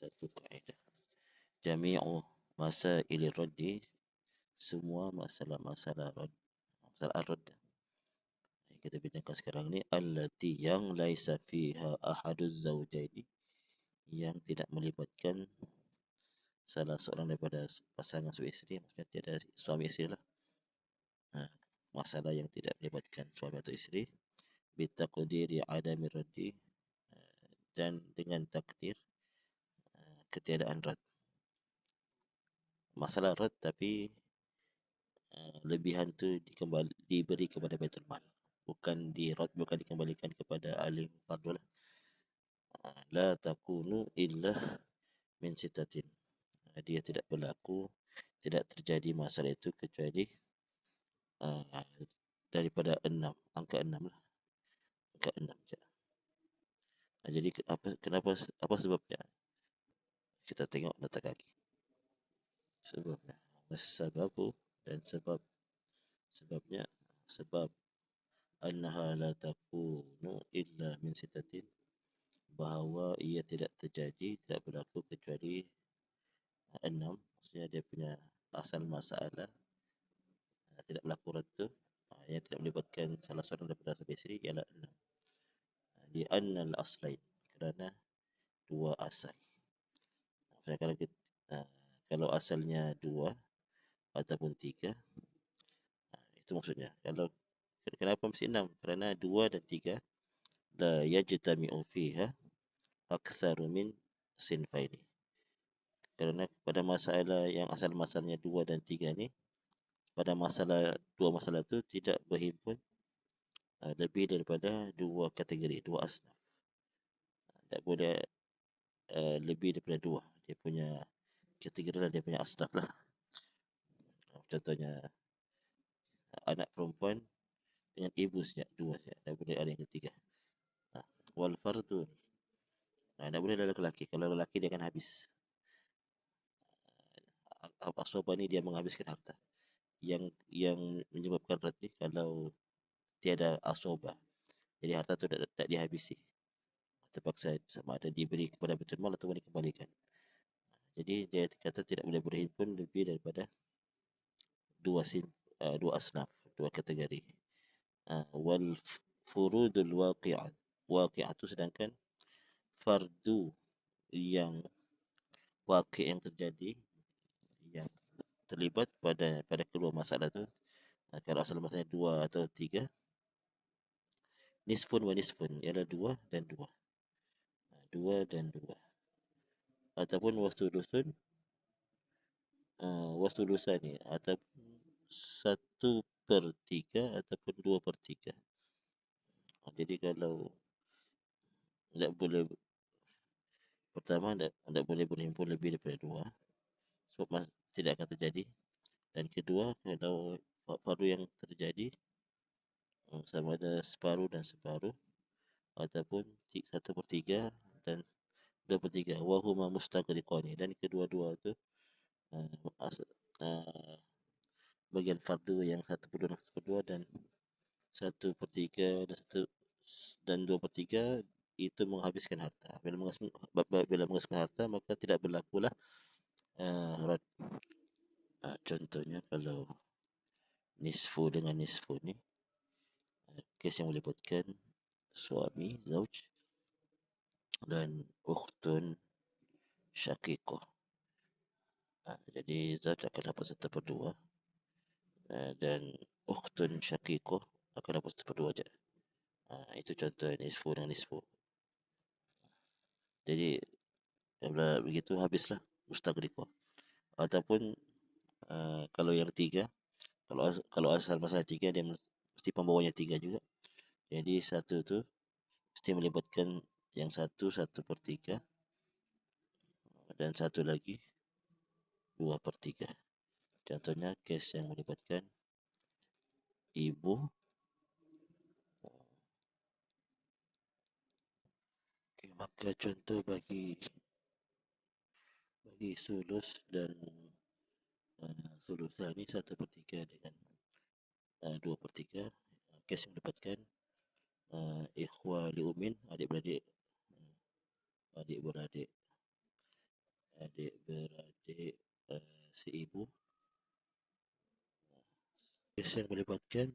satu kaedah. Jami'u masail raddi semua masalah-masalah rad masalah ar-radd kita bincangkan sekarang ni allati yang laisa fiha ahaduz zawjaini yang tidak melibatkan salah seorang daripada pasangan suami isteri maksudnya tiada suami isteri lah ha, masalah yang tidak melibatkan suami atau isteri bitaqdiri adami raddi dan dengan takdir ketiadaan rad masalah rad tapi lebihan tu dikembali, diberi kepada Baitul Mal bukan di rad bukan dikembalikan kepada ahli lah. La takunu illa min sitatin. Dia tidak berlaku, tidak terjadi masalah itu kecuali uh, daripada enam, angka enam lah. Angka enam je. Jadi apa, kenapa, apa sebabnya? Kita tengok nota kaki. Sebabnya. Sebab dan sebab sebabnya sebab annaha la takunu illa min sitatin bahawa ia tidak terjadi tidak berlaku kecuali enam maksudnya dia punya asal masalah tidak berlaku ratu yang tidak melibatkan salah seorang daripada sahabat isteri ialah enam di annal aslain kerana dua asal maksudnya kalau kita, kalau asalnya dua ataupun tiga itu maksudnya kalau Kenapa mesti enam? Kerana dua dan tiga la yajtami'u fiha aktsaru min sinfaini. Kerana pada masalah yang asal masalahnya dua dan tiga ni pada masalah dua masalah tu tidak berhimpun uh, lebih daripada dua kategori, dua asnaf. Tak boleh uh, lebih daripada dua. Dia punya kategori lah, dia punya asnaf lah. Contohnya anak perempuan dengan ibu sejak dua sejak. Dan boleh ada yang ketiga. Ha. wal fardun ha, tak boleh ada lelaki. Kalau lelaki dia akan habis. Ha, asobah ni dia menghabiskan harta. Yang yang menyebabkan rati kalau tiada asobah jadi harta tu tak, tak dihabisi. Terpaksa sama ada diberi kepada betul mal ataupun dikembalikan jadi dia kata tidak boleh berhimpun lebih daripada dua sin uh, dua asnaf dua kategori. Ah, wal furudul waqi'ah waqi'ah tu sedangkan fardu yang waqi' yang terjadi yang terlibat pada pada kedua masalah tu. Ah, kalau asal masalahnya dua atau tiga nisfun wa nisfun. Ialah dua dan dua. Ah, dua dan dua ataupun wasulusun uh, wasulusan ni ataupun satu per tiga ataupun dua per tiga. Jadi kalau tidak boleh pertama tidak, boleh berhimpun lebih daripada dua sebab mas, tidak akan terjadi dan kedua kalau fardu yang terjadi hmm, sama ada separuh dan separuh ataupun satu per tiga dan dua per tiga wahuma mustaqriqani dan kedua-dua itu uh, uh, bagian fardu yang satu per dan satu per dua dan satu per tiga dan satu dan dua per tiga itu menghabiskan harta. Bila menghabiskan, bila menghabiskan harta maka tidak berlaku lah uh, rad. Uh, contohnya kalau nisfu dengan nisfu ni uh, kes yang melibatkan suami, zauj dan ukhtun syakikoh. Uh, jadi zat akan dapat satu per dua Eh, dan ukhtun syaqiqah akan dapat seperti aja. Uh, itu contoh nisfu dan nisfu. Jadi bila begitu habislah mustaqriqah. Ataupun uh, kalau yang tiga, kalau kalau asal masalah tiga dia mesti pembawanya tiga juga. Jadi satu tu mesti melibatkan yang satu satu per tiga dan satu lagi dua per tiga. Contohnya kes yang melibatkan ibu okay, maka contoh bagi bagi sulus dan uh, sulusan ini satu per tiga dengan uh, dua per tiga kes yang melibatkan uh, ikhwa li umin adik beradik. Adik beradik adik-beradik uh, seibu kes yang melibatkan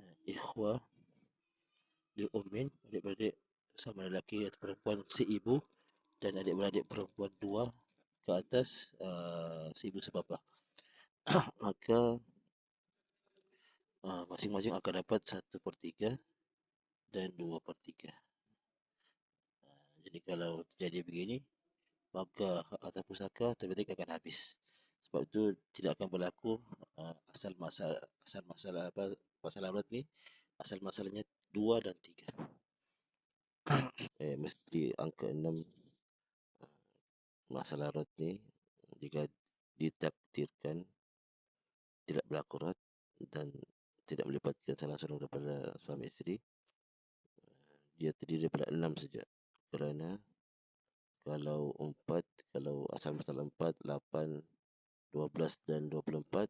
uh, ikhwah di ummin adik-beradik sama lelaki atau perempuan seibu dan adik-beradik perempuan dua ke atas uh, seibu sebabah maka uh, masing-masing akan dapat satu per tiga dan dua per tiga jadi kalau terjadi begini maka harta pusaka terbitnya akan habis. Sebab itu tidak akan berlaku uh, asal masalah asal masalah apa masalah berat ni asal masalahnya dua dan tiga. Eh, mesti angka enam masalah rot ni jika ditakdirkan tidak berlaku rot dan tidak melibatkan salah seorang daripada suami isteri dia terdiri daripada enam saja kerana kalau empat kalau asal masalah empat lapan dua belas dan dua puluh empat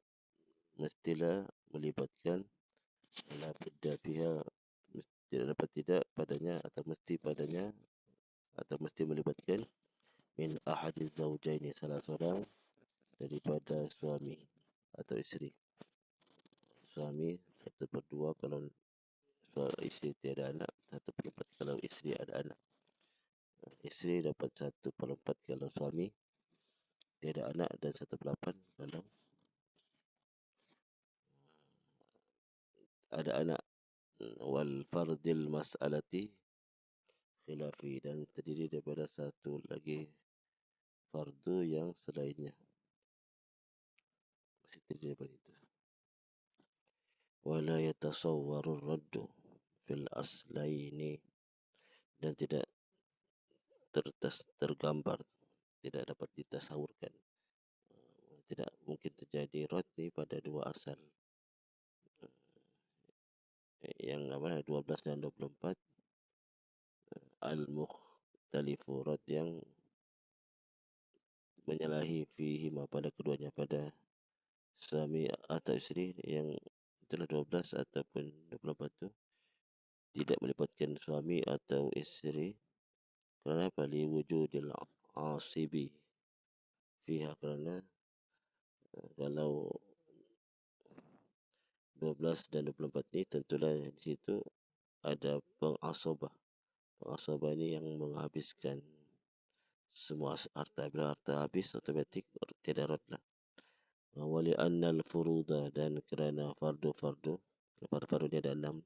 mestilah melibatkan la budda fiha tidak dapat tidak padanya atau mesti padanya atau mesti melibatkan min ahadiz zawjaini salah seorang daripada suami atau isteri. Suami satu per dua kalau isteri tiada anak, satu per empat kalau isteri ada anak. Isteri dapat satu per empat kalau suami tiada anak dan satu per lapan kalau ada anak wal fardil mas'alati khilafi dan terdiri daripada satu lagi fardu yang selainnya. Masih terdiri daripada itu. Wala yatasawwaru raddu fil aslaini dan tidak tertas tergambar tidak dapat ditasawurkan tidak mungkin terjadi rot ni pada dua asal. Yang apa 12 dan 24 al-mukhtalifu rot yang menyalahi fihi pada keduanya pada suami atau isteri yang itulah 12 ataupun 24 itu tidak melibatkan suami atau isteri kerana bali wujudil asibi fiha kerana eh, kalau 12 dan 24 ni tentulah di situ ada pengasabah pengasabah ini yang menghabiskan semua harta bila harta habis otomatik tiada rot lah. Wali annal furuda dan kerana fardu fardu fardu fardu dia ada enam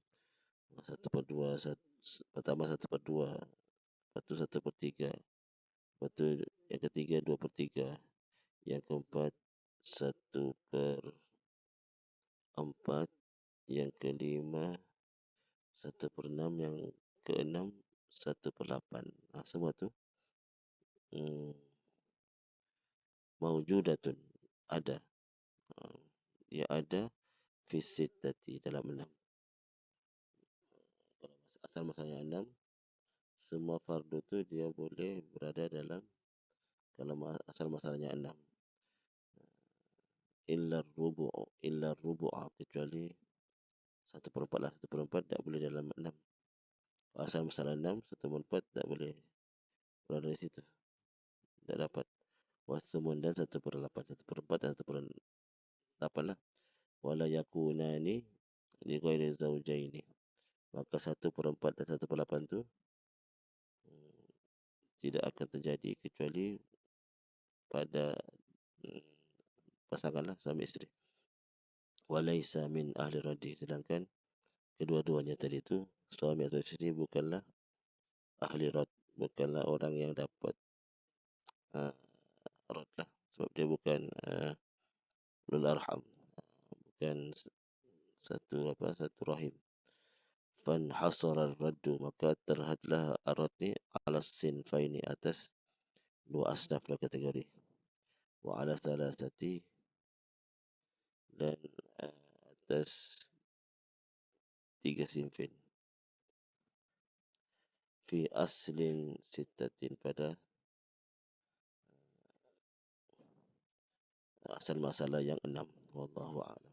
satu per dua satu, pertama satu per dua lepas tu satu per tiga. Lepas tu yang ketiga dua per tiga. Yang keempat satu per empat. Yang kelima satu per enam. Yang keenam satu per lapan. Nah, semua tu hmm, maujudatun ada. Hmm, dia ada visit tadi dalam enam. Asal masalahnya enam semua fardu tu dia boleh berada dalam kalau asal masalahnya enam. Illa rubu illa rubu kecuali satu per empat lah satu per empat tak boleh dalam enam. Asal masalah enam satu per empat tak boleh berada di situ. Tak dapat. Wasumun dan satu per lapan satu per empat dan satu per lapan lah. Wala yakuna ni ni zaujai ini maka satu per empat dan satu per lapan tu tidak akan terjadi kecuali pada hmm, pasangan lah suami isteri. Walaisa min ahli radhi sedangkan kedua-duanya tadi itu suami atau isteri bukanlah ahli rad bukanlah orang yang dapat uh, rod lah. Sebab dia bukan uh, ulul arham. Bukan satu apa satu rahim fan hasara raddu maka terhadlah arad ni ala sinfaini atas dua asnaf dua kategori. Wa ala salasati dan uh, atas tiga sinfin. Fi aslin sitatin pada asal masalah yang enam. Wallahu a'lam